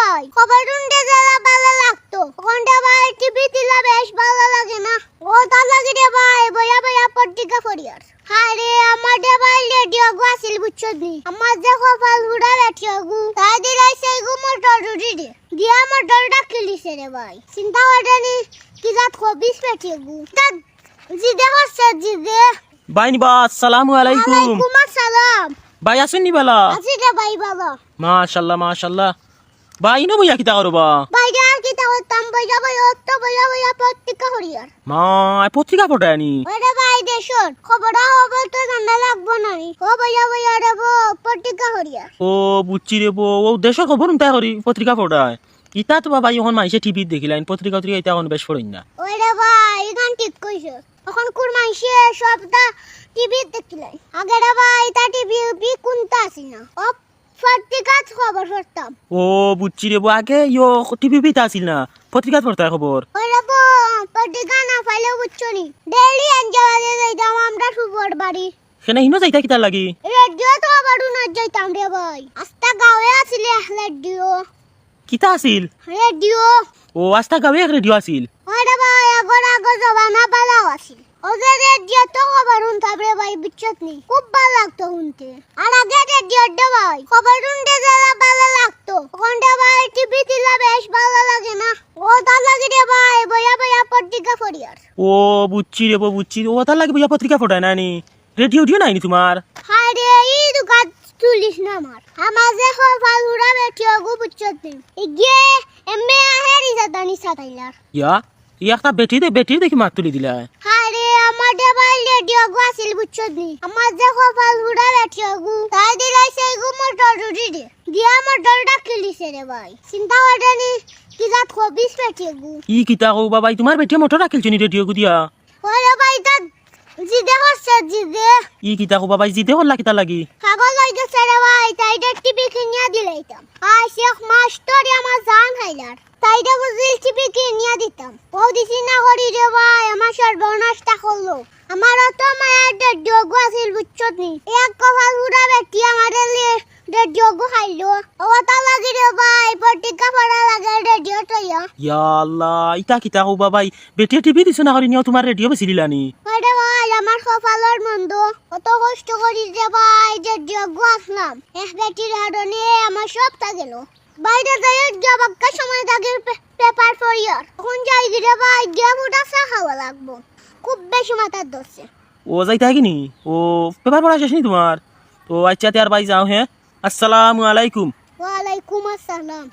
ভাই। খবর শুনতে গেলে ভালো লাগতো। ওখানটা ভাই টিভি দিলে বেশ ভালো লাগে না। ও তা লাগে রে ভাই বইয়া বইয়া পত্রিকা পড়িয়ার আরে। আমার দে ভাই রেডিও গো আসিল বুঝছ নি? আমার যে কপাল হুড়া রেডিও গু তাই দিলাই সেই গু মোটর রুটি দে। দিয়া মোটর ডাকিলিছে রে ভাই। চিন্তা করেনি কি জাত খবিস পেটিয়ে গু তা জিদে হচ্ছে জিদে। বাইনি বা আসসালামু আলাইকুম। আলাইকুম আসসালাম। ভাই আসেন নি বেলা। আছি রে ভাই ভালো। মাশাল্লাহ মাশাল্লাহ। ভাই নো বইয়া কিতা করবা বাইরে আর কি তাহতাম বইয়া বইয়া তো বইয়া বইয়া পত্রিকা হরিয়ার মা পত্রিকা পড়ায়নি ওরে ভাই দেশর খবর খবর তো ঠান্ডা লাগবো না ও বইয়া বইয়া রেব পত্রিকা হরিয়ার ও বুঝছি রে বো ও দেশের খবর তাই করি পত্রিকা পড়ায় ইতা তো বাবা এখন মাইসে টিভি দেখিলাইন পত্রিকা পত্রিকা ইতা এখন বেশ পড়েন না ওরে ভাই গান ঠিক কইছো এখন কোন মাইসে সবটা টিভি দেখিলাই আগে রে ভাই তা টিভি বি কোনটা আসি না ও পত্রিকা খবর পড়তাম। ও বুঝছি রে আগে ইয়ো টিভি বিতা আছিল না পত্রিকা পড়তায় খবর। পত্রিকা না পাইলে বুঝছ নি ডেইলি এনজয় যাইতাম আমরা সুবর বাড়ি। সেনা হিনো যাইতা কিতা লাগি? রেডিও তো আবার না যাইতাম রে ভাই আস্তা গাঁয়ে আসলে রেডিও কিতা আছিল? রেডিও ও আস্তা এক রেডিও আছিল। ওরে ভাই আগর আগর জবানা ভালো আছিল। ওদের রেডিও তো রে ভাই বুঝছত খুব ভালো লাগতো শুনতে। আর আগে ভাই খবর শুনতে ভালো লাগতো। ওখানটা ভাই টিভি দিলে বেশ ভালো লাগে না। ও তা লাগে রে ভাই বইয়া বইয়া পত্রিকা পড়িয়ার। ও বুঝছি রে ও তার লাগে বইয়া পত্রিকা পড়ায় নানি। রেডিও দিও নাইনি তোমার? হায় রে এই দোকান তুলিস না আমার। আমার যে সফল হুড়া বেঠিও গু বুঝছত নি ইগে এমে আহে রিজা দানি সাতাইলার ইয়া বেটি দে বেটি দেখি মাত তুলি দিলা আরে আমার যে ভাই রেডিও গো আসিল আমার যে কপাল হুড়া বেঠিও গু তাই দিলাই সেই গু মোটর রুটি দে। দিয়া মোটর ডাকিলিছে রে ভাই। চিন্তা করেনি কি জাত খবিস বেঠিও ই কিতা কও বাবা ই তোমার বেটিয়ে মোটর রাখিলছে নি ওরে ভাই তা জিদে হচ্ছে জিদে ই কিতা কও বাবা জিতে হল্লা কিতা লাগি। পাগল হয়ে গেছে রে ভাই তাইটা টিভি কিনিয়া দিলাইতাম আর শেখ মাস্টার আমার জান খাইলার তাইটা বুঝিল টিভি কিনিয়া দিতাম। ও দিছি না করি রে ভাই সর্বনাশটা করল। আমার অত মায়ের যোগ্য আছিল বুঝছত নি? এক কপাল হুড়া বেটি আমার দেড় যোগ্য খাইলো ও তা লাগি রে ভাই পটিকা পড়া লাগে রেডিও তৈয়া ইয়া আল্লাহ ইতা কিতা কও বাবা ই টিভি দিছ না করি নিও তোমার রেডিও বেশি দিলানি আরে ভাই আমার কপালের মন্দ কত কষ্ট করি যে ভাই যে যোগ্য আসলাম এক বেটির হারণে আমার সবটা গেল বাইরে যাই জবাক্কা সময় থাকে পেপার পড়িয়ার এখন যাই গিরে ভাই গিয়ে মোটা চা খাওয়া লাগবো। খুব বেশি মাথার ধরছে। ও যাইতা কিনি? ও পেপার পড়া শেষ নি তোমার? তো আচ্ছা তে আর বাই যাও হ্যাঁ? আসসালামু আলাইকুম। ওয়ালাইকুম আসসালাম।